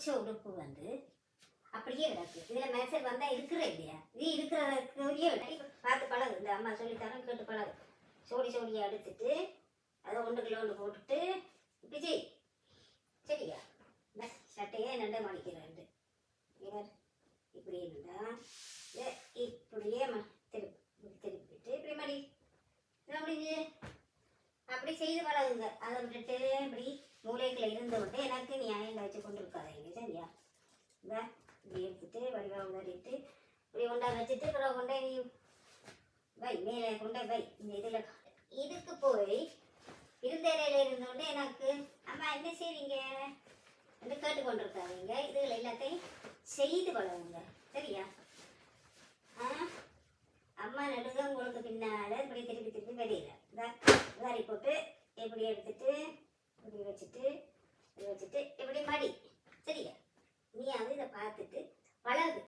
உச்ச உடுப்பு வந்து அப்படியே கிடக்கு. இதில் மெசேஜ் வந்தால் இருக்கிற இல்லையா? இது இருக்கிறதுக்குரிய பார்த்து பழகு. இந்த அம்மா சொல்லித்தரோம் கேட்டு பழகு. சோடி சோடியை எடுத்துட்டு அதை ஒன்று கிலோ ஒன்று போட்டுட்டு இப்படி செய். சரியா? சட்டையே நண்டை மடிக்கிறாரு இவர் இப்படி இருந்தா இப்படியே ம- திருப்பி இப்படி திருப்பிட்டு இப்படி மடி. இது அப்படி செய்து பழகுங்க? அதை விட்டுட்டு இப்படி மூளைக்குள்ள நியாயம் சரியா? இந்த இப்படி எடுத்துட்டு வடிவா உதறிட்டு இப்படி கொண்டா வச்சுட்டு அப்புறம் கொண்டே நீ வை மேலே கொண்டே வை இந்த இதில் இதுக்கு போய் இருந்தறையில் இருந்தோடனே எனக்கு அம்மா என்ன செய்றீங்க? என்று கேட்டு கொண்டிருக்காதீங்க இதுகள் எல்லாத்தையும் செய்து பழகுங்க சரியா? ஆ? அம்மா நடுங்க உங்களுக்கு பின்னால் இப்படி திருப்பி திருப்பி வெளியில. இந்த உதாரி போட்டு இப்படி எடுத்துட்டு இப்படி வச்சுட்டு இப்படி வச்சுட்டு இப்படி மடி. பார்த்துட்டு வளருது.